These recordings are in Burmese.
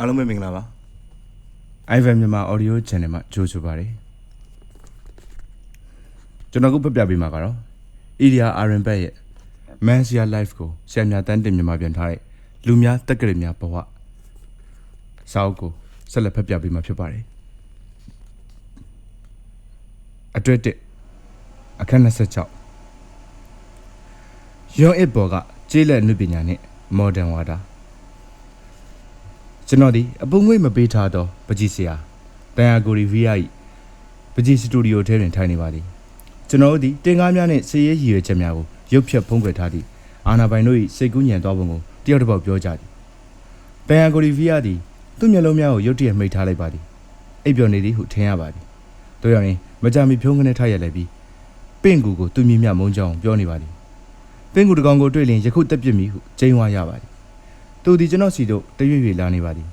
အားလုံးပဲမင်္ဂလာပါ Ivan မြန်မာ Audio Channel မှာကြိုဆိုပါရစေကျွန်တော်ခုပြပြပေးမှာကတော့ Iria Aran Bat ရဲ့ Mansia Life ကိုဆရာမြတန်းတင်မြန်မာပြန်ထားတဲ့လူများတက်ကလေးများဘဝစာအုပ်ကိုဆက်လက်ဖတ်ပြပေးမှာဖြစ်ပါတယ်အတွက်တစ်အခန်း26ရွန်အစ်ဘော်ကကျေးလက်နုပညာနဲ့ Modern Water ကျွန်တော်ဒီအပုံငွေ့မပေးထားတော့ပကြီးဆရာတန်ယာကိုရီဗီယာဤပကြီးစတူဒီယိုထဲတွင်ထိုင်နေပါသည်ကျွန်တော်တို့ဒီတင်ကားများနဲ့စည်ရဲရည်ရွယ်ချက်များကိုရုပ်ဖြတ်ဖုံးကွယ်ထားသည့်အာနာပိုင်တို့၏စိတ်ကူးညံသွားပုံကိုတယောက်တစ်ပေါက်ပြောကြသည်တန်ယာကိုရီဗီယာသည်သူ့မျက်လုံးများကိုရုတ်တရက်မှိတ်ထားလိုက်ပါသည်အိပ်ပျော်နေသည်ဟုထင်ရပါသည်တို့ရရင်မကြမီဖြုံးကနေထားရလိုက်ပြီးပင့်ကူကိုသူမြင်မြမုန်းကြောင်းပြောနေပါသည်ပင့်ကူတကောင်ကိုတွေ့လျင်ယခုတက်ပြစ်မိဟုကျိန်းဝါရပါသည် သူဒီကျွန်တော်စီတို့တရွေ့ရွေ့လာနေပါသည်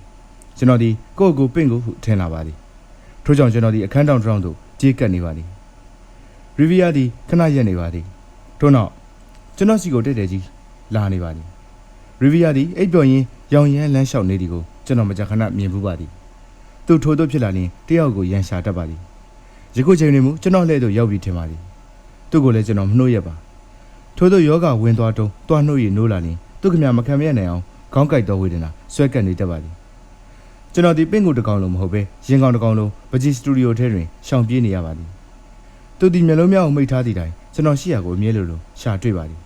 ကျွန်တော်ဒီကိုယ့်ကိုယ်ပင့်ကိုဟုထင်လာပါသည်ထို့ကြောင့်ကျွန်တော်ဒီအခန်းတောင်တောင်သို့ကြေးကပ်နေပါသည်ရီဗီယာဒီခဏရက်နေပါသည်ထို့နောက်ကျွန်တော်စီကိုတက်တယ်ကြီးလာနေပါသည်ရီဗီယာဒီအိပ်ပျော်ရင်းရောင်ရမ်းလမ်းလျှောက်နေသည်ကိုကျွန်တော်မကြာခဏမြင်ဘူးပါသည်သူထိုးသို့ဖြစ်လာရင်တယောက်ကိုရန်ရှာတတ်ပါသည်ယခုချိန်တွင်မူကျွန်တော်လှည့်သို့ရောက်ပြီးထင်ပါသည်သူ့ကိုလည်းကျွန်တော်မနှိုးရက်ပါထို့သောယောဂဝင်သွားတုံးတွားနှုတ်ရနိုးလာရင်သူ့ကမြမခံမရနိုင်အောင် ခေါင်းကိုက်တော်ဝေဒနာဆွဲကပ်နေတတ်ပါသည်ကျွန်တော်ဒီပင့်ကိုတစ်ကောင်လုံးမဟုတ်ပဲရင်ကောင်တစ်ကောင်လုံးပကြီးစတူဒီယိုထဲတွင်ရှောင်ပြေးနေရပါသည်သူဒီမျိုးလုံးများကိုမိတ်ထားသည့်တိုင်ကျွန်တော်ရှိရကိုအမြဲလိုလိုရှာတွေ့ပါသည်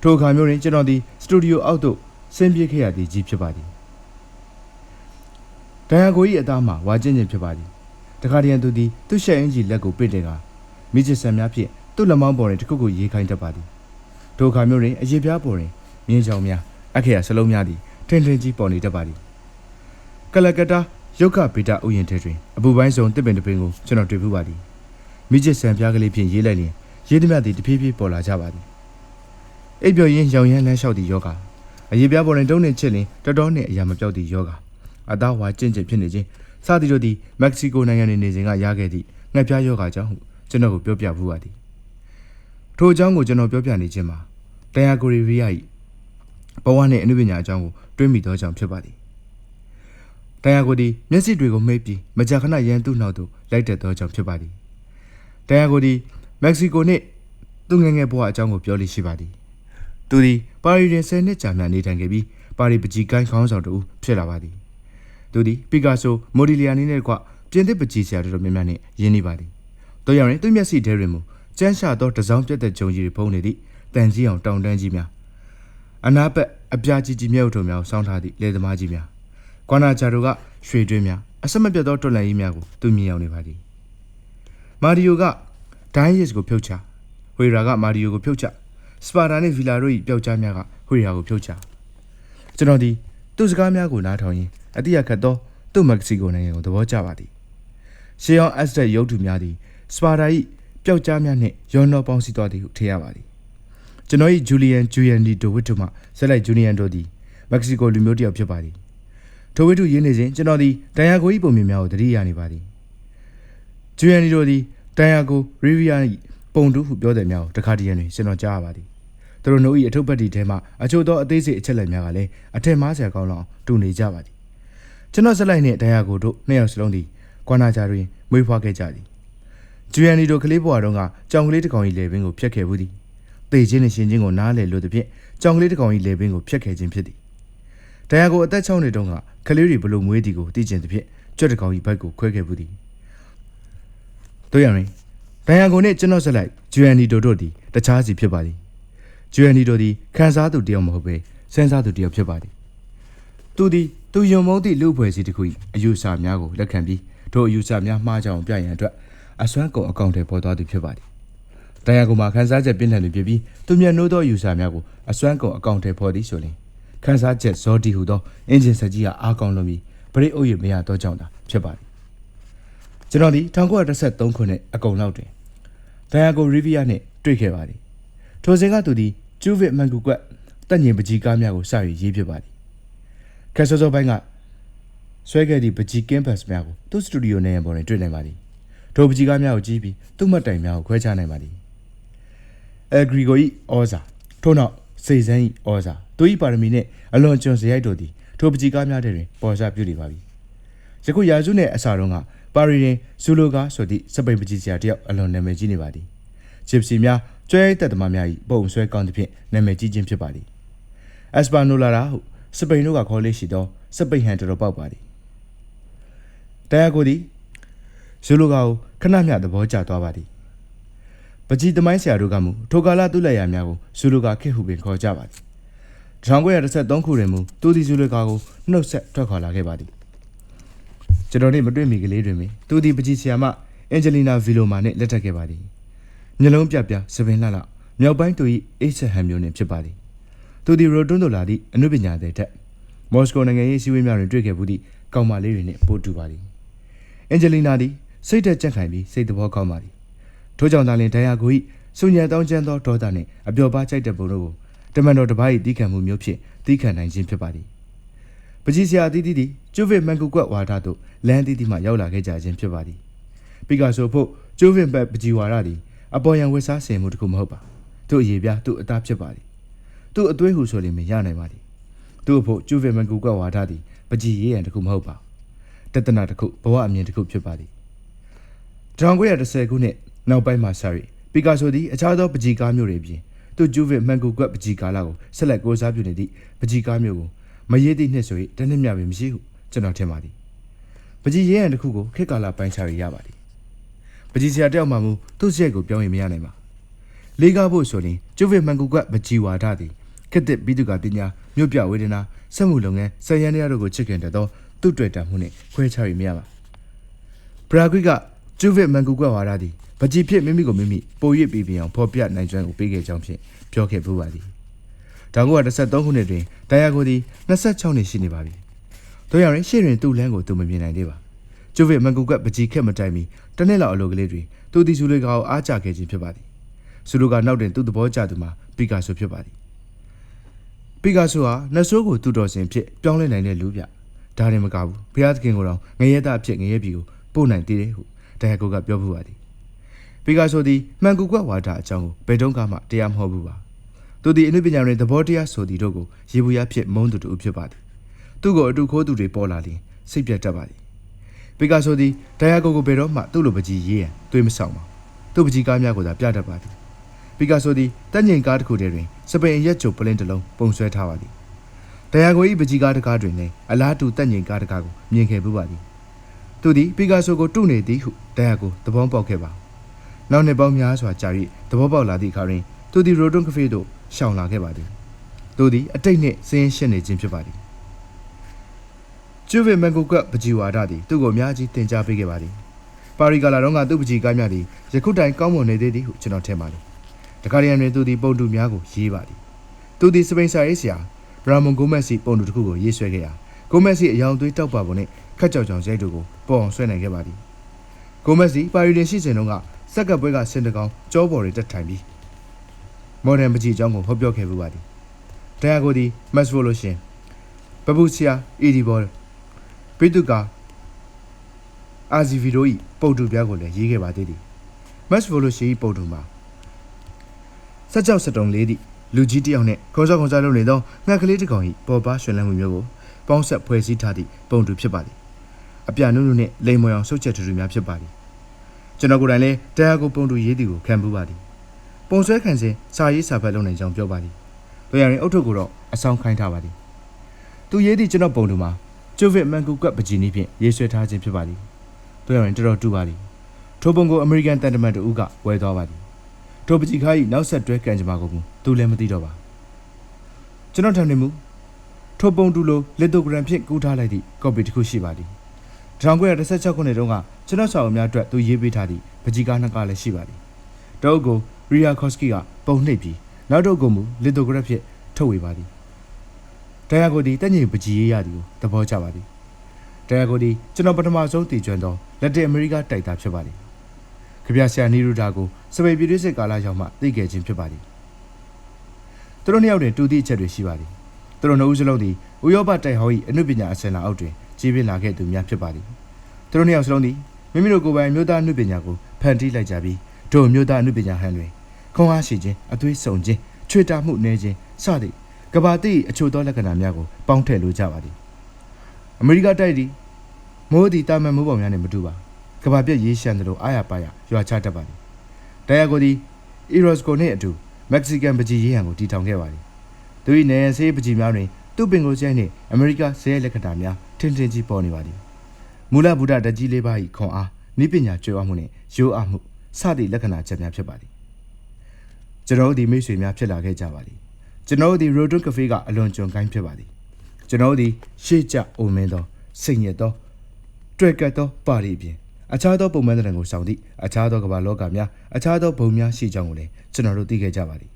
ထိုအခါမျိုးတွင်ကျွန်တော်ဒီစတူဒီယိုအောက်သို့ဆင်းပြေးခဲ့ရသည်ကြီးဖြစ်ပါသည်တန်ရာကို၏အသားမှာဝါကျင်ကျင်ဖြစ်ပါသည်တခါတည်းရန်သူသည်သူ့ရှက်အင်ကြီးလက်ကိုပစ်တဲ့ကမိချစ်ဆန်များဖြင့်သူ့လက်မောင်းပေါ်တွင်တစ်ခုခုရေးခိုင်းတတ်ပါသည်ထိုအခါမျိုးတွင်အရေးပြားပေါ်တွင်မြင်းချောင်များ အခရာစလုံးများသည်ထင်ထင်ကြီးပေါ်နေတတ်ပါသည်ကလကတ္တာရုတ်ခဗေဒဥယျာဉ်ထဲတွင်အပူပိုင်းဆုံးတစ်ပင်တစ်ပင်ကိုကျွန်တော်တွေ့ဖူးပါသည်မိကျစ်ဆန်ပြားကလေးဖြင့်ရေးလိုက်လျင်ရေးသည်မြတ်သည်တဖြည်းဖြည်းပေါ်လာကြပါသည်အိပ်ပျော်ရင်းရောင်ရမ်းလမ်းလျှောက်သည့်ယောဂအရေးပြားပေါ်တွင်တုံးနှင့်ချစ်လျင်တော်တော်နှင့်အရာမပြောက်သည့်ယောဂအသားဝါကျင့်ကျင့်ဖြစ်နေခြင်းစသည်တို့သည်မက္ကဆီကိုနိုင်ငံတွင်နေစဉ်ကရခဲ့သည့်ငှက်ပြားယောဂကြောင့်ဟုကျွန်တော်ကိုပြောပြဖူးပါသည်ထိုအကြောင်းကိုကျွန်တော်ပြောပြနေခြင်းမှာတန်ယာကိုရီဗီယာ၏ ဘဝနှင့်အနုပညာအကြောင်းကိုတွေးမိသောကြောင့်ဖြစ်ပါသည်တန်ယာကိုဒီမျက်စိတွေကိုမှိတ်ပြီးမကြာခဏရန်သူ့နောက်သို့လိုက်တက်သောကြောင့်ဖြစ်ပါသည်တန်ယာကိုဒီမက္ကဆီကိုနှင့်သူငယ်ငယ်ဘဝအကြောင်းကိုပြောလိရှိပါသည်သူသည်ပါရီတွင်10နှစ်ကြာမြနေထိုင်ခဲ့ပြီးပါရီပကြီးကိုင်းခေါင်းဆောင်တူဖြစ်လာပါသည်သူသည်ပီကာဆိုမိုဒီလီယာနီနှင့်တကွပြင်သစ်ပကြီးဆရာတို့များများနှင့်ရင်းနှီးပါသည်တို့ရောက်ရင်သူ့မျက်စိထဲတွင်မူကျန်းရှာသောတစောင်းပြတ်တဲ့ဂျုံကြီးတွေဖုံးနေသည့်တန်ကြီးအောင်တောင်တန်းကြီးများ အနာဘက်အပြားကြီးကြီးမြုပ်ထုံများကိုစောင်းထားသည့်လေသမားကြီးများကွာနာချာတို့ကရွှေတွင်းများအဆက်မပြတ်သောတော်လန်ကြီးများကိုသူမြင်ရောက်နေပါသည်မာရီယိုကဒိုင်းယစ်ကိုဖြုတ်ချဝေရာကမာရီယိုကိုဖြုတ်ချစပါတာနဲ့ဗီလာတို့၏ပျောက်ကြားများကဝေရာကိုဖြုတ်ချကျွန်တော်ဒီသူ့စကားများကိုနားထောင်ရင်းအတိအခတ်သောသူ့မက္ကဆီကိုနိုင်ငံကိုသဘောကျပါသည်ရှေးအောင်အက်စတက်ရုပ်ထုများသည်စပါတာ၏ပျောက်ကြားများနှင့်ရောနောပေါင်းစည်းသွားသည်ဟုထင်ရပါသည် ကျွန်တော်၏ဂျူလီယန်ဂျူယန်ဒီဒိုဝစ်တို့မှဆက်လိုက်ဂျူနီယန်တို့သည်မက္ကဆီကိုလူမျိုးတစ်ယောက်ဖြစ်ပါသည်ထိုဝစ်တို့ရင်းနေစဉ်ကျွန်တော်သည်တန်ယာကို၏ပုံမြင်များကိုသတိရနေပါသည်ဂျူယန်ဒီတို့သည်တန်ယာကိုရီဗီယာ၏ပုံတူဟုပြောတဲ့များကိုတခါတည်းရန်တွင်ကျွန်တော်ကြားရပါသည်သူတို့တို့၏အထုပ်ပတ်တီထဲမှအချို့သောအသေးစိတ်အချက်လက်များကလည်းအထက်မားဆရာကောင်းလောက်တူနေကြပါသည်ကျွန်တော်ဆက်လိုက်နှင့်တန်ယာကိုတို့နှစ်ယောက်စလုံးသည်ကွာနာဂျာတွင်မွေးဖွားခဲ့ကြသည်ဂျူယန်ဒီတို့ကလေးဘွားတုန်းကကြောင်ကလေးတစ်ကောင်၏လေပင်ကိုဖျက်ခဲ့ဘူးသည် တေခြင်းနဲ့ရှင်ချင်းကိုနားလေလို့တဲ့ဖြင့်ကြောင်ကလေးတစ်ကောင်ကြီးလေပင်ကိုဖျက်ခဲ့ခြင်းဖြစ်သည်။တရားကိုအသက်6နှစ်တုန်းကကလေးတွေဘလို့မွေးသည်ကိုသိကျင်တဲ့ဖြင့်ကြွက်တစ်ကောင်ကြီးဘက်ကိုခွဲခဲ့ဘူးသည်။တို့ရရင်တရားကိုနဲ့ကျွန်တော်ဆက်လိုက်ဂျူအန်နီတိုတို့သည်တခြားစီဖြစ်ပါသည်။ဂျူအန်နီတိုသည်ခံစားသူတယောက်မဟုတ်ပဲစဉ်းစားသူတယောက်ဖြစ်ပါသည်။သူသည်သူယုံမုန်းသည့်လူဖွဲ့စည်းတစ်ခု၏အယူဆများကိုလက်ခံပြီးထိုအယူဆများမှားကြောင်ပြရန်အတွက်အစွမ်းကုန်အကောင့်တွေပေါ်သွားသူဖြစ်ပါသည်။ တရားကုမှာခန်းစားချက်ပြင်းထန်နေဖြစ်ပြီးသူမျက်နှိုးသောယူဆများကိုအစွမ်းကုန်အကောင့်ထဲပေါ်သည်ဆိုရင်ခန်းစားချက်ဇော်ဒီဟူသောအင်ဂျင်ဆက်ကြီးကအားကောင်းလွန်ပြီးပရိအုပ်ရမရသောကြောင့်သာဖြစ်ပါသည်ကျွန်တော်ဒီ1933ခုနှစ်အကုန်လောက်တွင်ဒိုင်ယာကိုရီဗီယာနှင့်တွေ့ခဲ့ပါသည်ထိုစဉ်ကသူသည်ကျူးဗစ်မန်ကူကွက်တက်ညင်ပကြီးကားများကိုစ၍ရေးဖြစ်ပါသည်ခက်စောစောပိုင်းကဆွဲခဲ့သည့်ပကြီးကင်းဘတ်များကိုသူ့စတူဒီယိုနေရန်ပေါ်တွင်တွေ့နိုင်ပါသည်ထိုပကြီးကားများကိုကြည့်ပြီးသူ့မှတ်တိုင်များကိုခွဲခြားနိုင်ပါသည် အဲဂရီဂိုဤဩဇာထို့နောက်စေစန်းဤဩဇာသူဤပါရမီနှင့်အလွန်ကျွံစရိုက်တို့သည်ထိုပကြီးကားများတဲ့တွင်ပေါ်စားပြုနေပါပြီယခုရာစုနှင့်အစာတုန်းကပါရီရင်ဇူလိုကာဆိုသည့်စပိန်ပကြီးစရာတယောက်အလွန်နာမည်ကြီးနေပါသည်ဂျစ်စီများကျွဲရိုက်တက်သမားများ၏ပုံဆွဲကောင်းသဖြင့်နာမည်ကြီးခြင်းဖြစ်ပါသည်အက်စပါနိုလာရာဟုစပိန်တို့ကခေါ်လေးရှိသောစပိန်ဟန်တော်တော်ပေါက်ပါသည်တရားကိုသည်ဇူလိုကာကိုခဏမျှသဘောကျသွားပါသည် ပကြီးသမိုင်းဆရာတို့ကမူထိုကာလသူ့လက်ရာများကိုဇူလိုကာခေတ်ဟုပင်ခေါ်ကြပါသည်1933ခုတွင်မူသူသည်ဇူလိုကာကိုနှုတ်ဆက်ထွက်ခွာလာခဲ့ပါသည်ကျွန်တော်နေမတွေ့မီကလေးတွင်ပင်သူသည်ပကြီးဆရာမအန်ဂျလီနာဗီလိုမာနှင့်လက်ထပ်ခဲ့ပါသည်မျက်လုံးပြပြစပင်လှလှမြောက်ပိုင်းသူ၏အိတ်ဆက်ဟန်မျိုးနှင့်ဖြစ်ပါသည်သူသည်ရိုတွန်းတို့လာသည့်အနုပညာသည်ထက်မော်စကိုနိုင်ငံ၏စီးပွားများတွင်တွေ့ခဲ့မှုသည့်ကောင်မလေးတွေနှင့်ပိုတူပါသည်အန်ဂျလီနာသည်စိတ်သက်ကြက်ခိုင်ပြီးစိတ်သဘောကောင်းပါသည် ထို့ကြောင့်သာလျှင်ဒိုင်ယာကို၏စုညံတောင်းကျမ်းသောဒေါသနှင့်အပျော်ပါကြိုက်တဲ့ပုံတို့ကိုတမန်တော်တစ်ပါး၏တီးခံမှုမျိုးဖြင့်တီးခံနိုင်ခြင်းဖြစ်ပါသည်ပကြီးဆရာအသီးသီးသည်ကျိုဗစ်မန်ကူကွက်ဝါဒသို့လမ်းအသီးသီးမှရောက်လာခဲ့ကြခြင်းဖြစ်ပါသည်ပီကာဆိုဖို့ကျိုဗစ်ဘက်ပကြီးဝါဒသည်အပေါ်ယံဝစ်စားဆင်မှုတစ်ခုမဟုတ်ပါသူ့အရေးပြသူ့အသားဖြစ်ပါသည်သူ့အသွေးဟုဆိုလိမ့်မရနိုင်ပါသည်သူ့အဖို့ကျိုဗစ်မန်ကူကွက်ဝါဒသည်ပကြီးရေးရန်တစ်ခုမဟုတ်ပါတတနာတစ်ခုဘဝအမြင်တစ်ခုဖြစ်ပါသည်1930ခုနှစ် နောက်ပိုင်းမှာဆာရီပီကာဆိုသည်အခြားသောပကြီးကားမျိုးတွေပြင်သူကျူးဗစ်မန်ကူကွက်ပကြီးကားလာကိုဆက်လက်ကိုးစားပြုနေသည့်ပကြီးကားမျိုးကိုမရေးသည့်နှစ်ဆို၍တနည်းမြပင်မရှိဟုကျွန်တော်ထင်ပါသည်ပကြီးရဲရန်တစ်ခုကိုခေတ်ကာလပိုင်းခြားရရပါသည်ပကြီးဆရာတယောက်မှမူသူ့စရိုက်ကိုပြောင်းရင်မရနိုင်ပါလေးကားဖို့ဆိုရင်ကျူးဗစ်မန်ကူကွက်ပကြီးဝါဒသည်ခေတ်သစ်ပြီးသူကပညာမြို့ပြဝေဒနာစက်မှုလုပ်ငန်းဆက်ရန်တရားတို့ကိုချစ်ခင်တတ်သောသူ့တွေ့တာမှုနှင့်ခွဲခြားရမရပါဘရာဂွိကကျူးဗစ်မန်ကူကွက်ဝါဒသည် ပကြီးဖြစ်မိမိကိုမိမိပို၍ပြီးပြအောင်ဖော်ပြနိုင်ကျွမ်းကိုပေးခဲ့ကြောင်းဖြင့်ပြောခဲ့ပူပါသည်1913ခုနှစ်တွင်တိုင်ယာကိုသည်26နှစ်ရှိနေပါပြီတို့ရရင်ရှေ့တွင်သူ့လမ်းကိုသူမမြင်နိုင်သေးပါကျိုးဗစ်မန်ကူကပကြီးခက်မတိုင်မီတစ်နှစ်လောက်အလိုကလေးတွင်သူသည်စုလေးကောင်အားကြခဲ့ခြင်းဖြစ်ပါသည်စုလိုကနောက်တွင်သူ့သဘောကျသူမှာပီကာဆိုဖြစ်ပါသည်ပီကာဆိုဟာနတ်ဆိုးကိုသူ့တော်စင်ဖြစ်ပြောင်းလဲနိုင်တဲ့လူပြဒါရင်မကဘူးဘုရားသခင်ကိုယ်တော်ငရဲသားအဖြစ်ငရဲပြည်ကိုပို့နိုင်သေးတယ်ဟုတိုင်ယာကိုကပြောပြပါသည် ပီကာဆိုသည်မှန်ကူကွက်ဝါဒအကြောင်းကိုဘယ်တုန်းကမှတရားမဟုတ်ဘူးပါသူသည်အနုပညာတွင်သဘောတရားဆိုသည်တို့ကိုရေဘူးရဖြစ်မုန်းသူတူဖြစ်ပါသည်သူ့ကိုအတူခိုးသူတွေပေါ်လာရင်စိတ်ပြတ်တတ်ပါသည်ပီကာဆိုသည်ဒိုင်ယာကိုကိုဘယ်တော့မှသူ့လိုပကြီးရေးရန်တွေးမဆောင်ပါသူ့ပကြီးကားများကိုသာပြတတ်ပါသည်ပီကာဆိုသည်တက်ငိန်ကားတစ်ခုတည်းတွင်စပိန်ရက်ချိုပလင်းတစ်လုံးပုံဆွဲထားပါသည်ဒိုင်ယာကို၏ပကြီးကားတစ်ကားတွင်လည်းအလားတူတက်ငိန်ကားတစ်ကားကိုမြင်ခဲ့ပူပါသည်သူသည်ပီကာဆိုကိုတုနေသည်ဟုဒိုင်ယာကိုသဘောပေါက်ခဲ့ပါ နောက်နှစ်ပေါင်းများစွာကြာ၍သဘောပေါက်လာသည့်အခါတွင်သူသည်ရိုတွန်ကဖေးသို့ရှောင်လာခဲ့ပါသည်သူသည်အတိတ်နှင့်စင်းရှင်းနေခြင်းဖြစ်ပါသည်ကျူဗီမန်ကိုကပကြီးဝါဒသည်သူ့ကိုအများကြီးတင် जा ပေးခဲ့ပါသည်ပါရီကလာတော့ကသူ့ပကြီးကားများသည်ယခုတိုင်ကောင်းမွန်နေသေးသည်ဟုကျွန်တော်ထင်ပါသည်တခါတည်းတွင်သူသည်ပုံတူများကိုရေးပါသည်သူသည်စပိန်စာရေးဆရာရာမွန်ဂိုမက်စီပုံတူတစ်ခုကိုရေးဆွဲခဲ့ရာဂိုမက်စီအယောင်သွေးတောက်ပါပုံနှင့်ခက်ကြောင်ကြောင်ရိုက်တို့ကိုပေါ်အောင်ဆွဲနိုင်ခဲ့ပါသည်ဂိုမက်စီပါရီတွင်ရှိစဉ်တုန်းက စက်ကပ်ပွဲကစင်တကောင်ကြောပေါ်တွေတက်ထိုင်ပြီးမော်ဒန်ပကြီးအကြောင်းကိုဟောပြောခဲ့ပူပါသည်ဒိုင်ယာကိုဒီမက်စဖိုလိုရှင်ပပူဆီယာအီဒီဘောပိတုကာအာဇီဗီတို့၏ပုတ်တူပြားကိုလည်းရေးခဲ့ပါသေးတယ်မက်စဖိုလိုရှင်၏ပုတ်တူမှာစက်ကြောက်စတုံလေးသည့်လူကြီးတစ်ယောက်နဲ့ခေါင်းဆောင်ခေါင်းဆောင်လုပ်နေသောငှက်ကလေးတစ်ကောင်၏ပေါ်ပါရွှင်လန်းမှုမျိုးကိုပေါင်းဆက်ဖွဲ့စည်းထားသည့်ပုံတူဖြစ်ပါသည်အပြနုနုနှင့်လိမ်မွေအောင်ဆုတ်ချက်ထူထူများဖြစ်ပါသည် ကျွန်တော်ကိုယ်တိုင်လည်းတရားကိုပုံတူရေးသည်ကိုခံပူပါသည်ပုံဆွဲခံစဉ်စာရေးစာဖတ်လုပ်နိုင်ကြောင်းပြောပါသည်တို့ရရင်အုတ်ထုပ်ကိုတော့အဆောင်ခိုင်းထားပါသည်သူရေးသည့်ကျွန်တော်ပုံတူမှာကျိုဗစ်မန်ကူကပ်ပဂျီနီဖြင့်ရေးဆွဲထားခြင်းဖြစ်ပါသည်တို့ရရင်တော်တော်တူပါသည်ထိုပုံကိုအမေရိကန်တန်တမန်တို့ကဝယ်သွားပါသည်ထိုပကြီးခါ၏နောက်ဆက်တွဲကန်ကြမှာကိုသူလည်းမသိတော့ပါကျွန်တော်ထံနေမူထိုပုံတူလိုလီတိုဂရမ်ဖြင့်ကူးထားလိုက်သည့်ကော်ပီတစ်ခုရှိပါသည် 1916ခုနှစ်တုန်းကကျွန်တော်ဆောင်အများအတွက်သူရေးပေးထားသည့်ပကြီးကားနှစ်ကားလည်းရှိပါသည်တောက်ကိုရီယာကော့စကီကပုံနှိပ်ပြီးနောက်တော့ကိုမူလီတိုဂရက်ဖြင့်ထုတ်ဝေပါသည်ဒိုင်ယာကိုဒီတက်ညင်ပကြီးရေးရသည်ကိုသဘောကျပါသည်ဒိုင်ယာကိုဒီကျွန်တော်ပထမဆုံးတည်ကျွမ်းသောလက်တင်အမေရိကတိုက်သားဖြစ်ပါသည်ခပြဆရာနီရူဒါကိုစပိန်ပြည်တွင်းစစ်ကာလရောက်မှသိခဲ့ခြင်းဖြစ်ပါသည်သူတို့နှစ်ယောက်တွင်တူသည့်အချက်တွေရှိပါသည်သူတို့နှစ်ဦးစလုံးသည်ဥရောပတိုက်ဟော၏အနုပညာအစင်လာအောက်တွင် ကြီးပြင်းလာခဲ့သူများဖြစ်ပါသည်သူတို့နှစ်ယောက်စလုံးသည်မိမိတို့ကိုယ်ပိုင်မျိုးသားအနုပညာကိုဖန်တီးလိုက်ကြပြီးတို့မျိုးသားအနုပညာဟန်တွင်ခွန်အားရှိခြင်းအသွေးဆုံခြင်းချွေတာမှုနေခြင်းစသည့်ကဘာတိအချို့သောလက္ခဏာများကိုပေါင်းထည့်လိုကြပါသည်အမေရိကတိုက်ဒီမိုးဒီတာမန်မိုးပေါင်များနဲ့မတူပါကဘာပြက်ရေးရှမ်းတယ်လို့အားရပါရရွာချတတ်ပါသည်ဒိုင်ယာကိုဒီအီရိုစကိုနဲ့အတူမက္ကဆီကန်ပကြီးရေးဟန်ကိုတည်ထောင်ခဲ့ပါသည်သူ၏နေရန်ဆေးပကြီးများတွင်သူ့ပင်ကိုကျိုင်းနှင့်အမေရိကဆေးလက္ခဏာများ ထင်ထင်ကြီးပေါ်နေပါသည်မူလဗုဒ္ဓတကြီးလေးပါး၏ခွန်အားနိပညာကြွယ်ဝမှုနှင့်ရိုးအားမှုစသည့်လက္ခဏာချက်များဖြစ်ပါသည်ကျွန်တော်တို့ဒီမိတ်ဆွေများဖြစ်လာခဲ့ကြပါသည်ကျွန်တော်တို့ဒီ Road Cafe ကအလွန်ကျွံကိုင်းဖြစ်ပါသည်ကျွန်တော်တို့ဒီရှေ့ကျအိုမင်းသောစိတ်ညစ်သောတွေ့ကတ်သောပါရီပြင်အခြားသောပုံမှန်တဲ့ကိုဆောင်သည့်အခြားသောကမ္ဘာလောကများအခြားသောဘုံများရှိကြောင်းကိုလည်းကျွန်တော်တို့သိခဲ့ကြပါသည်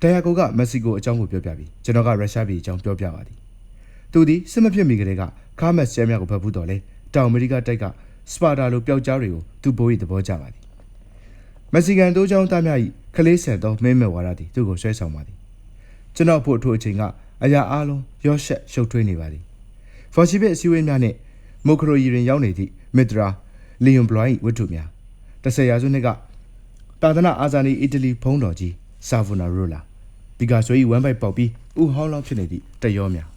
တရာကိုကမက္ကဆီကိုအကြောင်းကိုပြောပြပြီးကျွန်တော်ကရုရှားပြည်အကြောင်းပြောပြပါသည် သူသည်စစ်မဖြစ်မီကလေးကခါမက်ဆဲများကိုဖတ်ဘူးတော်လဲတောင်အမေရိကတိုက်ကစပါတာလိုပျောက်ကြားတွေကိုသူ့ဘိုး၏သဘောကျပါသည်မက္ဆီကန်တိုးချောင်းသားများ၏ကလေးဆန်သောမင်းမဲ့ဝါဒသည်သူ့ကိုဆွဲဆောင်ပါသည်ကျွန်တော်ဖို့အထို့အချိန်ကအရာအလုံးရော့ရှက်ရှုပ်ထွေးနေပါသည်ဖော်ရှိဘစ်အစည်းအဝေးများနှင့်မိုခရိုရီတွင်ရောက်နေသည့်မစ်ဒရာလီယွန်ဘလွိုင်းဝတ္ထုများတစ်ဆယ်ရာစုနှစ်ကတာသနာအာဇာနီအီတလီဖုံးတော်ကြီးဆာဗိုနာရိုလာပီကာဆို၏ဝမ်းပိုက်ပေါက်ပြီးဥဟောင်းလောက်ဖြစ်နေသည့်တရောများ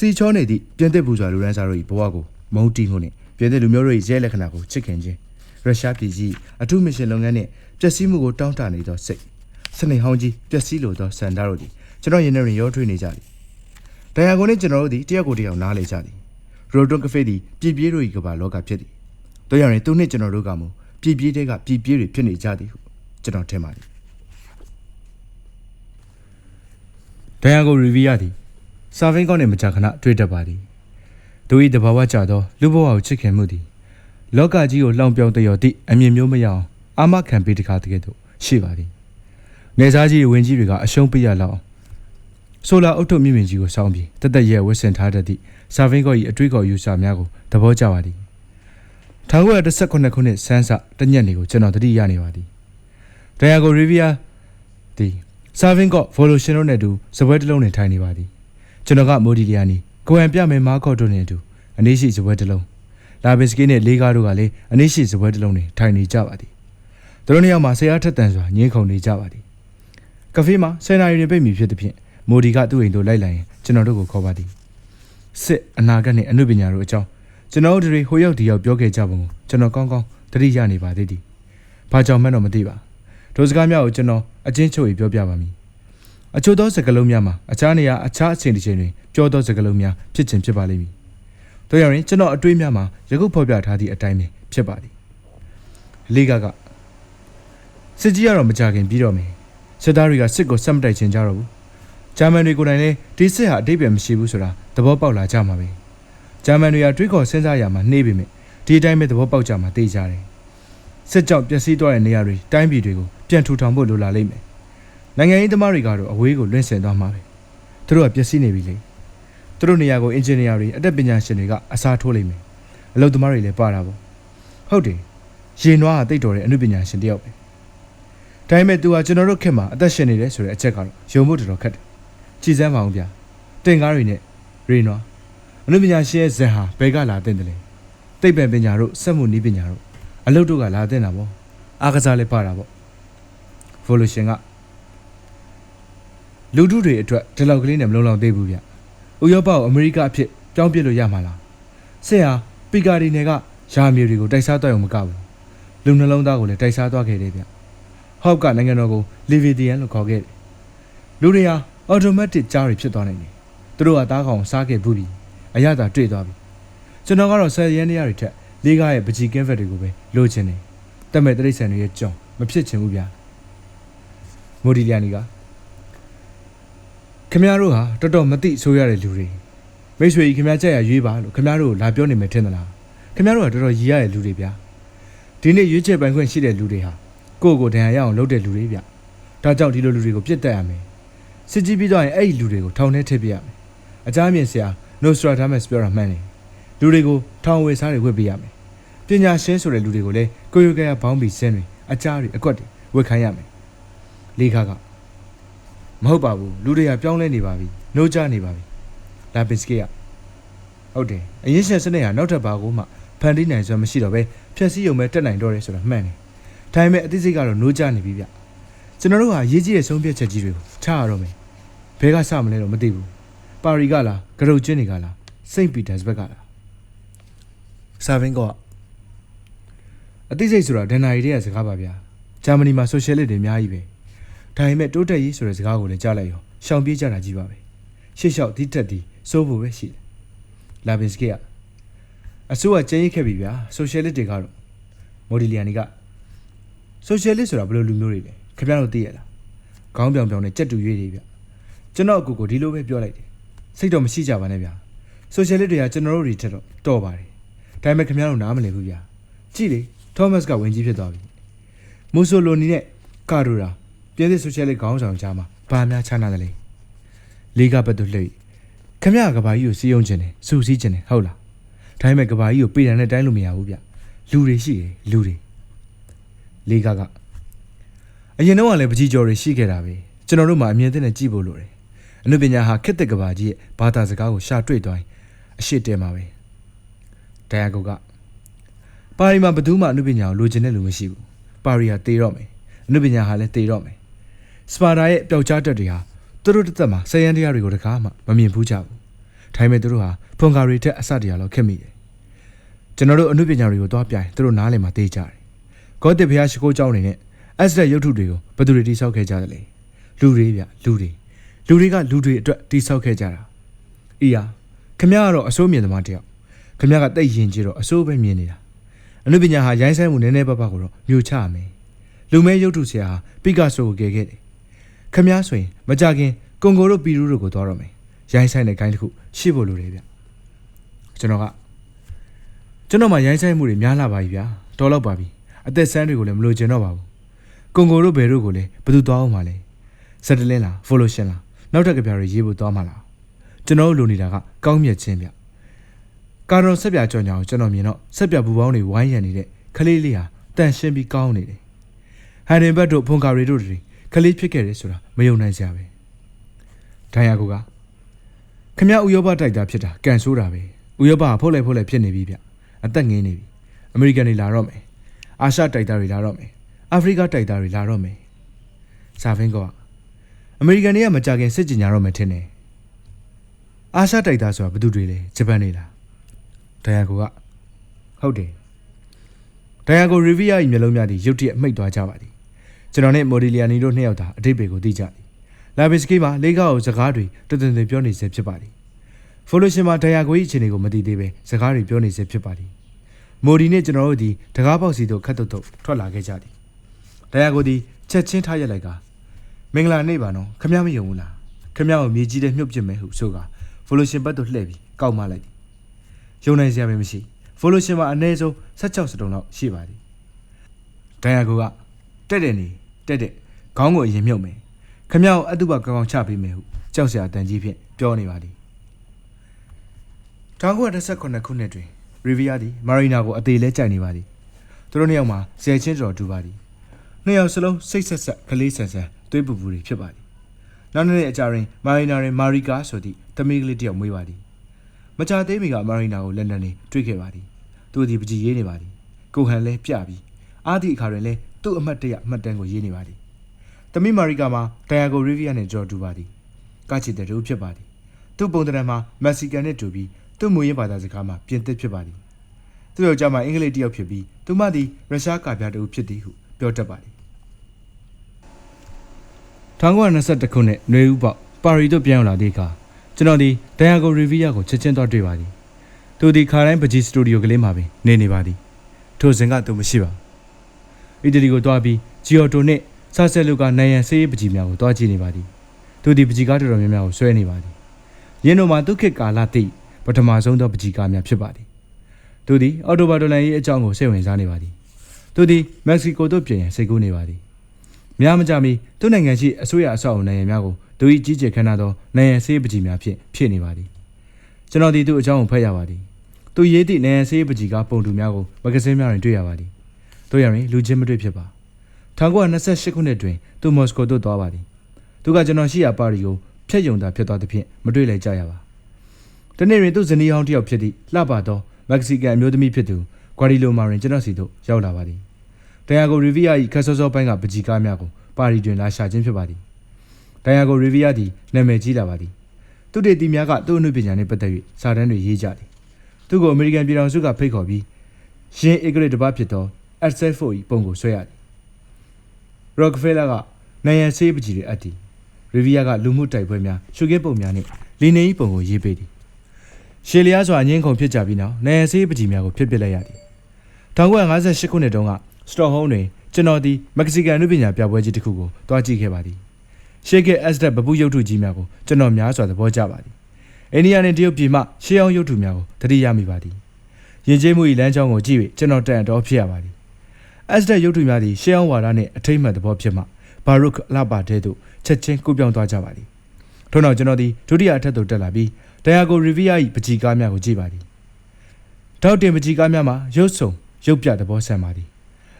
စီချောနေသည့်ပြင်သစ်ဘူဇာလူရန်စာတို့၏ဘဝကိုမုံတီးမှုနှင့်ပြင်သစ်လူမျိုးတို့၏ရဲလက္ခဏာကိုချစ်ခင်ခြင်းရုရှားပြည်ကြီးအထူးမရှင်လုပ်ငန်းနှင့်ပျက်စီးမှုကိုတောင်းတနေသောစိတ်စနေဟောင်းကြီးပျက်စီးလိုသောစန္ဒတို့သည်ကျွန်တော်ရင်ထဲတွင်ရောထွေးနေကြသည်ဒိုင်ယာကိုနှင့်ကျွန်တော်တို့သည်တယောက်ကိုတယောက်နားလေကြသည်ရိုဒွန်ကဖေးသည်ပြည်ပြေးတို့၏ကမ္ဘာလောကဖြစ်သည်တို့ရရင်သူနှင့်ကျွန်တော်တို့ကမူပြည်ပြေးတဲ့ကပြည်ပြေးတွေဖြစ်နေကြသည်ဟုကျွန်တော်ထင်ပါတယ်ဒိုင်ယာကိုရီဗီယာသည် စာဖင်းကောင်းနှင့်မကြာခဏတွေ့တတ်ပါသည်သူ၏တဘာဝကြသောလူဘဝကိုချစ်ခင်မှုသည်လောကကြီးကိုလောင်ပြောင်တရော်သည့်အမြင်မျိုးမရအောင်အာမခံပေးတကားတကယ်တော့ရှိပါသည်နေစားကြီးဝင်ကြီးတွေကအရှုံးပေးရလောက်အောင်ဆိုလာအုတ်ထုတ်မြင့်မြင့်ကြီးကိုစောင်းပြီးတက်တက်ရဲဝတ်ဆင်ထားတတ်သည့်စာဖင်းကော့၏အတွေးကော်ယူဆများကိုသဘောကျပါသည်1918ခုနှစ်ဆန်းစတညက်နေကိုကျွန်တော်တတိရနေပါသည်ဒိုင်ယာကိုရီဗီယာသည်စာဖင်းကော့ဗိုလိုရှင်တို့နဲ့အတူစပွဲတစ်လုံးနဲ့ထိုင်နေပါသည် ကျွန်တော်ကမိုဒီလီယာနီကိုဟန်ပြမယ်မားကော့တို့နဲ့အတူအနည်းရှိစပွဲတစ်လုံးလာဘစ်စကီနဲ့လေးကားတို့ကလည်းအနည်းရှိစပွဲတစ်လုံးနဲ့ထိုင်နေကြပါသည်သူတို့နှစ်ယောက်မှာဆရာထက်တန်စွာညင်းခုန်နေကြပါသည်ကဖေးမှာဆယ်နာရီနေပိတ်မိဖြစ်သည်ဖြင့်မိုဒီကသူ့အိမ်သို့လိုက်လာရင်ကျွန်တော်တို့ကိုခေါ်ပါသည်စစ်အနာဂတ်နှင့်အနုပညာတို့အကြောင်းကျွန်တော်တို့တွေဟိုရောက်ဒီရောက်ပြောခဲ့ကြပုံကိုကျွန်တော်ကောင်းကောင်းသတိရနေပါသေးသည်။ဘာကြောင့်မှတော့မသိပါ။ဒိုစကားများကိုကျွန်တော်အချင်းချုပ်ပြီးပြောပြပါမည်။ အချို့သောစကားလုံးများမှာအခြားနေရာအခြားအချိန်တစ်ချိန်တွင်ပြောသောစကားလုံးများဖြစ်ခြင်းဖြစ်ပါလိမ့်မည်။တို့ရရင်ကျွန်တော်အတွေးများမှာယခုဖော်ပြထားသည့်အတိုင်းပဲဖြစ်ပါသည်။လေးကကစစ်ကြီးကတော့မကြခင်ပြီးတော့မယ်။စစ်သားတွေကစစ်ကိုဆက်မတိုက်ချင်ကြတော့ဘူး။ဂျာမန်တွေကိုယ်တိုင်လည်းဒီစစ်ဟာအတိတ်ပဲမရှိဘူးဆိုတာသဘောပေါက်လာကြမှာပဲ။ဂျာမန်တွေကတွေးခေါ်စဉ်းစားရမှာနှေးပေမဲ့ဒီအတိုင်းပဲသဘောပေါက်ကြမှာသိကြတယ်။စစ်ကြောင့်ပျက်စီးသွားတဲ့နေရာတွေတိုင်းပြည်တွေကိုပြန်ထူထောင်ဖို့လိုလာလိမ့်မယ်။ နိုင်ငံရေးသမားတွေကတော့အဝေးကိုလွင့်ဆင်သွားမှာပဲ။သူတို့ကပျက်စီးနေပြီလေ။သူတို့နေရာကိုအင်ဂျင်နီယာတွေအသက်ပညာရှင်တွေကအစားထိုးလိမ့်မယ်။အလုပ်သမားတွေလည်းပါတာပေါ့။ဟုတ်တယ်။ရေနွားကတိတ်တော်တဲ့အမှုပညာရှင်တယောက်ပဲ။ဒါပေမဲ့ तू ဟာကျွန်တော်တို့ခေတ်မှာအသက်ရှင်နေတယ်ဆိုတဲ့အချက်ကတော့ယုံဖို့တော်တော်ခက်တယ်။ကြည်စမ်းပါအောင်ဗျာ။တင်ကားတွေနဲ့ရေနွားအမှုပညာရှင်ရဲ့ဇက်ဟာဘယ်ကလာတဲ့တယ်လဲ။သိပ္ပံပညာတို့စက်မှုနည်းပညာတို့အလုပ်တို့ကလာတဲ့တာပေါ့။အားကစားလည်းပါတာပေါ့။ evolution က လူထုတွေအတွက်ဒီလောက်ကလေးနဲ့မလုံလောက်သေးဘူးဗျ။ဥရောပကိုအမေရိကအဖြစ်ပြောင်းပြစ်လို့ရမှာလား။ဆင်ဟာပီကာဒီနယ်ကယာမြေတွေကိုတိုက်စားတော့ရုံမကဘူး။လူနှလုံးသားကိုလည်းတိုက်စားသွားခဲ့တယ်ဗျ။ဟောက်ကနိုင်ငံတော်ကိုလီဗီဒီယန်လို့ခေါ်ခဲ့တယ်။လူတွေဟာအော်တိုမက်တစ်ကြားတွေဖြစ်သွားနိုင်တယ်။သူတို့ကတားကောင်စားခဲ့ဘူးပြီ။အရသာတွေ့သွားပြီ။ကျွန်တော်ကတော့ဆယ်ရန်နေရတွေထက်လေးကားရဲ့ပကြီးကင်းဖက်တွေကိုပဲလိုချင်တယ်။တက်မဲ့တရိတ်ဆန်တွေရဲ့ကြောင်မဖြစ်ချင်ဘူးဗျာ။မိုဒီလီယာနီက ခင်ဗျားတို့ဟာတော်တော်မသိဆိုးရတဲ့လူတွေမိတ်ဆွေကြီးခင်ဗျားကြက်ရရွေးပါလို့ခင်ဗျားတို့လာပြောနေမယ်ထင်သလားခင်ဗျားတို့ကတော်တော်ရည်ရတဲ့လူတွေဗျာဒီနေ့ရွေးချယ်ပိုင်ခွင့်ရှိတဲ့လူတွေဟာကိုယ့်ကိုယ်တန်ရာရအောင်လုပ်တဲ့လူတွေဗျဒါကြောင့်ဒီလိုလူတွေကိုပြစ်တက်ရမယ်စစ်ကြီးပြီးတော့ရင်အဲ့ဒီလူတွေကိုထောင်ထဲထည့်ပြရမယ်အကြမ်းမြင်ဆရာနိုစထရာဒါမက်စ်ပြောတာမှန်တယ်လူတွေကိုထောင်ဝေစားတွေဝတ်ပေးရမယ်ပညာရှင်းဆိုတဲ့လူတွေကိုလည်းကိုရိုကရဘောင်းဘီစင်းတွေအကြားတွေအကွက်တွေဝတ်ခိုင်းရမယ်လေးခါက မဟုတ်ပါဘူးလူတွေကပြောင်းလဲနေပါပြီနှိုးကြနေပါပြီလာပစ်စကီကဟုတ်တယ်အရင်ရှင်စနစ်ဟာနောက်ထပ်ဘာကိုမှဖန်တီးနိုင်စွမ်းမရှိတော့ပဲဖြက်စီးရုံပဲတက်နိုင်တော့တယ်ဆိုတာမှန်တယ်ဒါပေမဲ့အသိစိတ်ကတော့နှိုးကြနေပြီဗျကျွန်တော်တို့ဟာရေးကြီးတဲ့ဆုံးဖြတ်ချက်ကြီးတွေကိုထားရတော့မယ်ဘဲကစမလဲတော့မသိဘူးပါရီကလားဂရုတ်ချင်းတွေကလားစိန့်ပီတာစ်ဘက်ကလားစာဗင်းကအသိစိတ်ဆိုတာဒန်နာရီတွေကစကားပါဗျာဂျာမနီမှာဆိုရှယ်လစ်တွေအများကြီးပဲ ဒါပေမဲ့တိုးတက်ရေးဆိုတဲ့စကားကိုလည်းကြားလိုက်ရောရှောင်ပြေးကြတာကြီးပါပဲရှေ့လျှောက်ဒီတက်ဒီစိုးဖို့ပဲရှိတယ်လာဘင်စကီကအစိုးရကျင်းရိတ်ခဲ့ပြီဗျာဆိုရှယ်လစ်တွေကတော့မိုဒီလီယာနီကဆိုရှယ်လစ်ဆိုတာဘယ်လိုလူမျိုးတွေလဲခင်ဗျားတို့သိရလားခေါင်းပြောင်ပြောင်နဲ့ကြက်တူရွေးတွေဗျကျွန်တော်အကူကိုဒီလိုပဲပြောလိုက်တယ်စိတ်တော့မရှိကြပါနဲ့ဗျာဆိုရှယ်လစ်တွေကကျွန်တော်တို့တွေထက်တော့တော်ပါတယ်ဒါပေမဲ့ခင်ဗျားတို့နားမလည်ဘူးဗျာကြည့်လေသောမတ်ကဝင်ကြီးဖြစ်သွားပြီမူဆိုလိုနီနဲ့ကာဒိုရာ ပြည်သစ်ဆိုရှယ်လစ်ခေါင်းဆောင်ကြားမှာဘာများခြားနာတယ်လဲလေးကဘက်သို့လှည့်ခင်ဗျားကဘာကြီးကိုစီးယုံခြင်းတယ်စူစီးခြင်းတယ်ဟုတ်လားဒါပေမဲ့ကဘာကြီးကိုပေတံနဲ့တိုင်းလို့မရဘူးဗျလူတွေရှိတယ်လူတွေလေးကကအရင်တော့ကလည်းပကြီးကျော်တွေရှိခဲ့တာပဲကျွန်တော်တို့မှအမြင်သစ်နဲ့ကြည့်ဖို့လိုတယ်အနုပညာဟာခက်တဲ့ကဘာကြီးရဲ့ဘာသာစကားကိုရှာတွေ့သွားရင်အရှိတဲမှာပဲဒိုင်ယာကိုကပါရီမှာဘယ်သူမှအနုပညာကိုလိုချင်တဲ့လူမရှိဘူးပါရီဟာတေတော့မယ်အနုပညာဟာလည်းတေတော့မယ် စပါတာရဲ့ပျောက်ကြားတက်တွေဟာသူတို့တစ်သက်မှာဆယ်ရန်တရားတွေကိုတကားမှမမြင်ဘူးကြဘူးဒါပေမဲ့သူတို့ဟာဖွန်ကာရီတက်အစတရားလောက်ခက်မိတယ်ကျွန်တော်တို့အနုပညာတွေကိုသွားပြိုင်သူတို့နားလည်မှာတေးကြတယ်ဂေါတစ်ဘုရားရှိခိုးเจ้าအနေနဲ့အက်စရက်ရုပ်ထုတွေကိုဘယ်သူတွေတိဆောက်ခဲ့ကြတယ်လဲလူတွေဗျလူတွေလူတွေကလူတွေအတွက်တိဆောက်ခဲ့ကြတာအီယာခမရကတော့အစိုးမြင်သမားတယောက်ခမရကတိတ်ရင်ကြည့်တော့အစိုးပဲမြင်နေတာအနုပညာဟာရိုင်းဆိုင်မှုနည်းနည်းပါးပါးကိုတော့မြို့ချရမယ်လူမဲရုပ်ထုဆရာဟာပိကာဆိုကိုကယ်ခဲ့တယ် ခမရဆိုရင်မကြခင်ကွန်ဂိုတို့ပီရူးတို့ကိုသွားတော့မယ်ရိုင်းဆိုင်တဲ့ဂိုင်းတစ်ခုရှိဖို့လိုတယ်ဗျကျွန်တော်ကကျွန်တော်မှရိုင်းဆိုင်မှုတွေများလာပါပြီဗျာတော်တော့ပါပြီအသက်ဆန်းတွေကိုလည်းမလိုချင်တော့ပါဘူးကွန်ဂိုတို့ဘယ်တို့ကိုလည်းဘယ်သူသွားအောင်မလဲဆက်တလင်းလားဖိုလိုရှင်လားနောက်ထပ်ကြပြတွေရေးဖို့သွားမှာလားကျွန်တော်တို့လိုနေတာကကောင်းမြတ်ခြင်းဗျကာတော်ဆက်ပြကြော်ညာကိုကျွန်တော်မြင်တော့ဆက်ပြဘူပေါင်းတွေဝိုင်းရံနေတဲ့ခလေးလေးဟာတန်ရှင်းပြီးကောင်းနေတယ်ဟန်ဒင်ဘတ်တို့ဖွန်ကာရီတို့တွေ ခလေးဖြစ်ခဲ့တယ်ဆိုတာမယုံနိုင်စရာပဲဒိုင်ယာကိုကခမရဥရောပတိုက်တာဖြစ်တာကန်ဆိုးတာပဲဥရောပကဖုတ်လိုက်ဖုတ်လိုက်ဖြစ်နေပြီဗျအသက်ငင်းနေပြီအမေရိကန်တွေလာတော့မယ်အာရှတိုက်တာတွေလာတော့မယ်အာဖရိကတိုက်သားတွေလာတော့မယ်။ဇာဖင်းကအမေရိကန်တွေကမကြခင်စစ်ကြင်ညာတော့မယ်ထင်တယ်။အာရှတိုက်သားဆိုတာဘယ်သူတွေလဲဂျပန်တွေလား။ဒိုင်ယာကိုကဟုတ်တယ်။ဒိုင်ယာကိုရီဗီယာ၏မျက်လုံးများသည်ရုတ်တရက်မှိတ်သွားကြပါသည်။ ကျွန်တော်နဲ့မော်ဒီလီယာနီတို့နှစ်ယောက်သာအတိတ်ပေကိုသိကြသည်။လာဘစ်စကီမှာလေးကောက်ကိုစကားတွေတသွင်သွင်ပြောနေစေဖြစ်ပါသည်။ဖိုလိုရှင်မှာဒိုင်ယာကို၏အခြေအနေကိုမသိသေးပဲစကားတွေပြောနေစေဖြစ်ပါသည်။မိုဒီနဲ့ကျွန်တော်တို့ဒီတကားပေါက်စီတို့ခတ်တုတ်တုတ်ထွက်လာခဲ့ကြသည်။တရားကိုဒီချက်ချင်းထားရက်လိုက်ကမင်္ဂလာနေ့ပါနော်ခမမယုံဘူးလားခမကိုမြေကြီးတဲ့မြုပ်ပစ်မယ်ဟုဆိုကဖိုလိုရှင်ဘတ်တို့လှည့်ပြီးကောက်မလိုက်သည်။ယုံနိုင်စရာမရှိဖိုလိုရှင်မှာအနည်းဆုံး16စတုံလောက်ရှိပါသည်။တရားကိုကတက်တယ်နေ တက်တဲ့ခေါင်းကိုအရင်မြုပ်မယ်ခမကိုအတုပကောင်းကောင်းချပေးမယ်ဟုကြောက်စရာတန်ကြီးဖြင့်ပြောနေပါသည်။1918ခုနှစ်တွင်ရီဗီယာသည်မာရီနာကိုအသေးလဲကြိုက်နေပါသည်။သူတို့နှစ်ယောက်မှာဆယ်ချင်းတော်တူပါသည်။နှစ်ယောက်စလုံးစိတ်ဆက်ဆက်ကလေးဆန်ဆန်သွေးပူပူတွေဖြစ်ပါသည်နောက်နေ့အကြရင်မာရီနာရင်မာရီကာဆိုသည့်သမီးကလေးတယောက်မွေးပါသည်မကြသေးမီကမာရီနာကိုလက်နက်နဲ့တွေ့ခဲ့ပါသည်သူသည်ပကြီးရေးနေပါသည်ကိုဟန်လဲပြပြီးအားသည့်အခါတွင်လဲ သူ့အမတ်တရအမှတ်တမ်းကိုရေးနေပါသည်သမီးမာရီကာမှာဒိုင်ယာကိုရီဗီယာနဲ့ကြော်တူပါသည်ကချီတဲ့တူဖြစ်ပါသည်သူ့ပုံတရံမှာမက္ဆီကန်နဲ့တူပြီးသူ့မူရင်းဘာသာစကားမှာပြင်သစ်ဖြစ်ပါသည်သူ့ယောက်ျားမှာအင်္ဂလိပ်တယောက်ဖြစ်ပြီးသူမသည်ရုရှားကာပြားတူဖြစ်သည်ဟုပြောတတ်ပါသည်1921ခုနှစ်ຫນွေဦးပေါက်ပါရီတို့ပြန်ရောက်လာသည့်အခါကျွန်တော်ဒီဒိုင်ယာကိုရီဗီယာကိုချက်ချင်းတော့တွေ့ပါသည်သူဒီခါတိုင်းပကြီးစတူဒီယိုကလေးမှာပင်နေနေပါသည်ထိုစဉ်ကသူမရှိပါ အီတလီကိုတွားပြီးဂျီယိုတိုနဲ့ဆာဆယ်လူကနိုင်ရန်ဆေးပကြီးများကိုတွားကြည့်နေပါသည်သူဒီပကြီးကားတော်တော်များများကိုဆွဲနေပါသည်ရင်းတို့မှာသူခေတ်ကာလတိပထမဆုံးသောပကြီးကားများဖြစ်ပါသည်သူဒီအော်တိုဘာဒိုလန်၏အကြောင်းကိုစိတ်ဝင်စားနေပါသည်သူဒီမက္ကဆီကိုသို့ပြင်ရန်စိတ်ကူးနေပါသည်များမကြမီသူ့နိုင်ငံရှိအစိုးရအဆောက်အအုံနိုင်ငံများကိုသူ၏ကြီးကျယ်ခမ်းနားသောနိုင်ငံဆေးပကြီးများဖြင့်ဖြည့်နေပါသည်ကျွန်တော်ဒီသူ့အကြောင်းကိုဖတ်ရပါသည်သူရေးသည့်နိုင်ငံဆေးပကြီးကပုံတူများကိုမဂ္ဂဇင်းများတွင်တွေ့ရပါသည် တို့ရရင်လူချင်းမတွေ့ဖြစ်ပါ1928ခုနှစ်တွင်သူမော်စကိုသို့သွားပါသည်သူကကျွန်တော်ရှိရာပါရီကိုဖျက်ယုံတာဖြစ်သွားသဖြင့်မတွေ့လိုက်ကြရပါတနေ့တွင်သူ့ဇနီးဟောင်းတစ်ယောက်ဖြစ်သည့်လှပသောမက္ကဆီကန်အမျိုးသမီးဖြစ်သူဂွာရီလိုမာတွင်ကျွန်တော်စီသို့ရောက်လာပါသည်ဒိုင်ယာကိုရီဗီယာ၏ခက်စောစောပိုင်းကပကြီးကားများကိုပါရီတွင်လာရှာခြင်းဖြစ်ပါသည်ဒိုင်ယာကိုရီဗီယာသည်နာမည်ကြီးလာပါသည်သူသူတေတီများကသူ့အမှုပညာနဲ့ပတ်သက်၍စာတမ်းတွေရေးကြတယ်သူ့ကိုအမေရိကန်ပြည်ထောင်စုကဖိတ်ခေါ်ပြီးရှင်ဧကရစ်တစ်ပါးဖြစ်သော SF4 ၏ပုံကိုဆွဲရတယ်ရော့ကဖဲလာကနိုင်ရန်ဆေးပကြီးတွေအပ်သည်ရီဗီယာကလူမှုတိုက်ပွဲများရှုခင်းပုံများနဲ့လီနေဤပုံကိုရေးပေးသည်ရှေလျားစွာအငင်းခုန်ဖြစ်ကြပြီးနောက်နိုင်ရန်ဆေးပကြီးများကိုဖျက်ပစ်လိုက်ရသည်1958ခုနှစ်တုန်းကစတော့ဟုံးတွင်ကျွန်တော်သည်မက္ကဆီကန်လူပညာပြပွဲကြီးတစ်ခုကိုတွားကြည့်ခဲ့ပါသည်ရှေ့ကက်အက်စ်ဒက်ဗပူရုပ်ထုကြီးများကိုကျွန်တော်များစွာသဘောကျပါသည်အိန္ဒိယနှင့်တရုတ်ပြည်မှရှေးအောင်ရုပ်ထုများကိုသတိရမိပါသည်ယဉ်ကျေးမှု၏လမ်းကြောင်းကိုကြည့်၍ကျွန်တော်တန်တော်ဖြစ်ရပါသည် အက်စ်ဒက်ရုပ်ထုများသည်ရှေးအောင်ဝါဒနှင့်အထိမ့်မှန်သဘောဖြစ်မှဘာရုခ်လာပါတဲ့သို့ချက်ချင်းကူးပြောင်းသွားကြပါသည်ထို့နောက်ကျွန်တော်သည်ဒုတိယအထက်သို့တက်လာပြီးဒိုင်ယာဂိုရီဗီယာ၏ပကြီကားများကိုကြည့်ပါသည်တောက်တင်ပကြီကားများမှာရုပ်စုံရုပ်ပြသဘောဆန်ပါသည်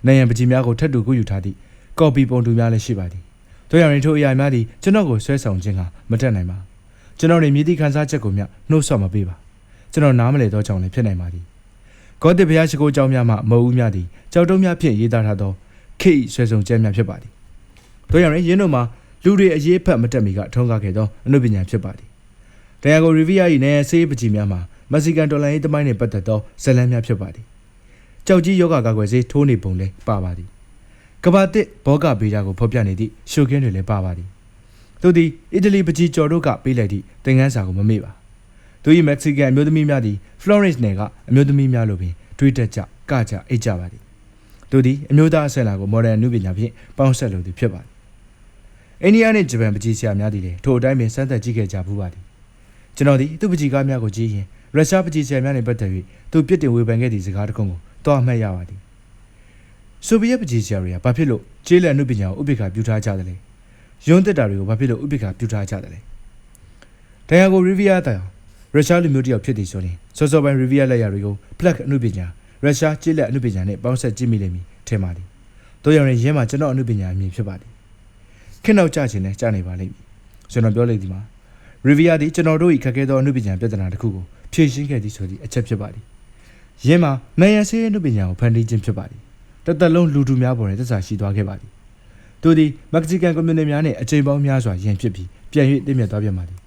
နိုင်ရန်ပကြီများကိုထပ်တူကူးယူထားသည့်ကော်ပီပုံတူများလည်းရှိပါသည်တို့ရရင်ထိုအရာများသည်ကျွန်တော်ကိုဆွဲဆောင်ခြင်းကမတက်နိုင်ပါကျွန်တော်နေမြည်သည့်ခန်းစားချက်ကိုမျှနှုတ်ဆက်မပေးပါကျွန်တော်နားမလည်သောကြောင့်လည်းဖြစ်နိုင်ပါသည် ကောတစ်ဘုရားရှိခိုးကျောင်းများမှမအုပ်များသည်ကြောက်တုံးများဖြင့်ရေးသားထားသောခေတ်ဆွဲဆောင်ချက်များဖြစ်ပါသည်တို့ရရင်ရင်းတို့မှာလူတွေအရေးဖက်မတက်မီကထုံးကားခဲ့သောအနုပညာဖြစ်ပါသည်တရားကိုရီဗီယာ၏နဲ့ဆေးပကြီးများမှာမက္ဆီကန်ဒေါ်လာ၏တမိုင်းနှင့်ပတ်သက်သောဇလန်းများဖြစ်ပါသည်ကြောက်ကြီးယောဂကာကွယ်ဆေးထိုးနေပုံလည်းပါပါသည်ကဘာတစ်ဘောဂဗေဒကိုဖော်ပြနေသည့်ရှုခင်းတွေလည်းပါပါသည်သူသည်အီတလီပကြီးကျော်တို့ကပေးလိုက်သည့်သင်ခန်းစာကိုမမေ့ပါသူ၏မက္ဆီကန်အမျိုးသမီးများသည် ဖလော်ရန့်နယ်ကအမျိုးသမီးများလိုပင်တွေးတက်ကြကကြအိတ်ကြပါသည်သူသည်အမျိုးသားအဆက်လာကိုမော်ဒန်နုပညာဖြင့်ပေါင်းဆက်လိုသူဖြစ်ပါသည်အိန္ဒိယနှင့်ဂျပန်ပကြီးဆရာများသည်လည်းထိုအတိုင်းပင်စမ်းသပ်ကြည့်ခဲ့ကြဘူးပါသည်ကျွန်တော်သည်သူ့ပကြီးကားများကိုကြည့်ရင်ရုရှားပကြီးဆရာများနှင့်ပတ်သက်၍သူပြစ်တင်ဝေဖန်ခဲ့သည့်စကားတစ်ခုကိုတွားမှတ်ရပါသည်ဆိုဗီယက်ပကြီးဆရာတွေကဘာဖြစ်လို့ကျေးလက်နုပညာကိုဥပိ္ပခါပြုထားကြသလဲယွန်းတက်တာတွေကိုဘာဖြစ်လို့ဥပိ္ပခါပြုထားကြသလဲဒိုင်ယာဂိုရီဗီယာတိုင် ရုရှားလူမျိုးတစ်ယောက်ဖြစ်သည်ဆိုရင်စောစောပိုင်းရီဗီယာလက်ရာတွေကိုဖလက်အနုပညာရုရှားကျေးလက်အနုပညာနဲ့ပေါင်းဆက်ကြည့်မိလိမ့်မည်ထင်ပါသည်တို့ရောင်ရင်ရဲမှာကျွန်တော်အနုပညာအမြင်ဖြစ်ပါသည်ခင်တော့ကြခြင်းနဲ့ကြနေပါလိမ့်မည်ကျွန်တော်ပြောလိုက်ဒီမှာရီဗီယာသည်ကျွန်တော်တို့၏ခက်ခဲသောအနုပညာပြဿနာတစ်ခုကိုဖြေရှင်းခဲ့သည်ဆိုသည့်အချက်ဖြစ်ပါသည်ယင်းမှာနိုင်ရန်ဆေးအနုပညာကိုဖန်တီးခြင်းဖြစ်ပါသည်တသက်လုံးလူတူများပေါ်တွင်သက်သာရှိသွားခဲ့ပါသည်သူသည်မက္ကဆီကန်ကွန်မြူနတီများနှင့်အချိန်ပေါင်းများစွာယဉ်ဖြစ်ပြီးပြန်၍တည်မြတ်သွားပြန်ပါသည်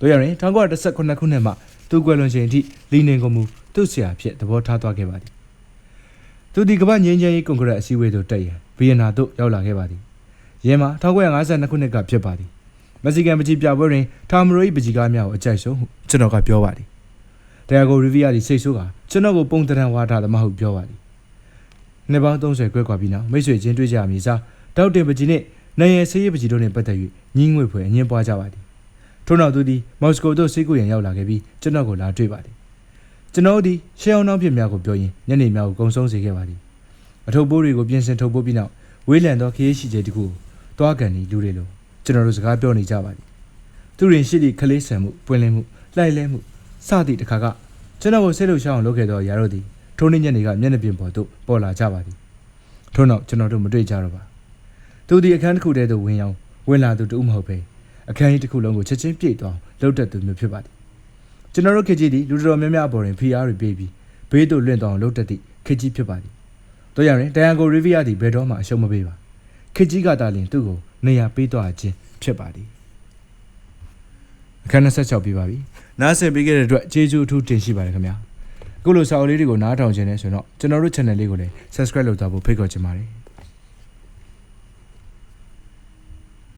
တို့ရရင်1918ခုနှစ်မှသူကွယ်လွန်ချိန်အထိလီနင်ကိုမူသူ့ဆရာဖြစ်သဘောထားသွားခဲ့ပါသည်သူဒီကမ္ဘာငြိမ်းချမ်းရေးကွန်ဂရက်အစည်းအဝေးသို့တက်ရန်ဗီယက်နာသို့ရောက်လာခဲ့ပါသည်ယင်းမှာ1952ခုနှစ်ကဖြစ်ပါသည်မက္ကဆီကန်ပကြီးပြပွဲတွင်ထာမရို၏ပကြီးကားများကိုအကြိုက်ဆုံးဟုကျွန်တော်ကပြောပါသည်ဒိုင်ယာဂိုရီဗီယာသည်စိတ်ဆိုးကကျွန်တော်ကိုပုံတရံဝါထားသမားဟုပြောပါသည်နှစ်ပေါင်း30ခွဲခွာပြီးနောက်မိတ်ဆွေချင်းတွေ့ကြမည်စားတောက်တင်ပကြီးနှင့်နိုင်ရဆေးရပကြီးတို့နှင့်ပတ်သက်၍ညင်းငွေဖွယ်အငင်းပွားကြပါသည် ထို့နောက်သူသည်မော်စကိုသို့ဆေးကုရန်ရောက်လာခဲ့ပြီးကျွန်တော်ကိုလာတွေ့ပါသည်ကျွန်တော်သည်ရှေးအောင်နှောင်းဖြစ်များကိုပြောရင်းညနေများကိုကုံဆုံးစေခဲ့ပါသည်အထုပ်ပိုးတွေကိုပြင်ဆင်ထုတ်ပိုးပြီးနောက်ဝေးလံသောခရီးရှိတဲ့တခုကိုတွားကန်ဒီလူတွေလိုကျွန်တော်တို့စကားပြောနေကြပါသည်သူရင်ရှိသည့်ခလေးဆန်မှုပွင့်လင်းမှုလှိုက်လဲမှုစသည့်တခါကကျွန်တော်ကိုဆိတ်လို့ရှောင်းအောင်လုပ်ခဲ့သောຢာတို့သည်ထိုနေ့ညနေကမျက်နှာပြင်ပေါ်သို့ပေါ်လာကြပါသည်ထို့နောက်ကျွန်တော်တို့မတွေ့ကြတော့ပါသူဒီအခန်းတစ်ခုတည်းသို့ဝင်ရောက်ဝင်လာသူတူမဟုတ်ပဲ အခန်းကြီးတစ်ခုလုံးကိုချက်ချင်းပြည့်သွားလှုပ်တက်သူမျိုးဖြစ်ပါသည်ကျွန်တော်တို့ခေတ်ကြီးသည်လူတော်များများအပေါ်တွင် PR တွေပေးပြီးဘေးသို့လွင့်သွားအောင်လှုပ်တက်သည့်ခေတ်ကြီးဖြစ်ပါသည်တို့ရရင်တန်ယန်ကိုရီဗီယာသည်ဘယ်တော့မှအရှုံးမပေးပါခေတ်ကြီးကတာလင်သူ့ကိုနေရာပေးသွားခြင်းဖြစ်ပါသည်အခန်း26ပြပါပြီနားဆင်ပေးခဲ့တဲ့အတွက်ကျေးဇူးအထူးတင်ရှိပါတယ်ခင်ဗျာအခုလိုစာအုပ်လေးတွေကိုနားထောင်ခြင်းနဲ့ဆိုတော့ကျွန်တော်တို့ channel လေးကိုလည်း subscribe လုပ်သွားဖို့ဖိတ်ခေါ်ချင်ပါတယ်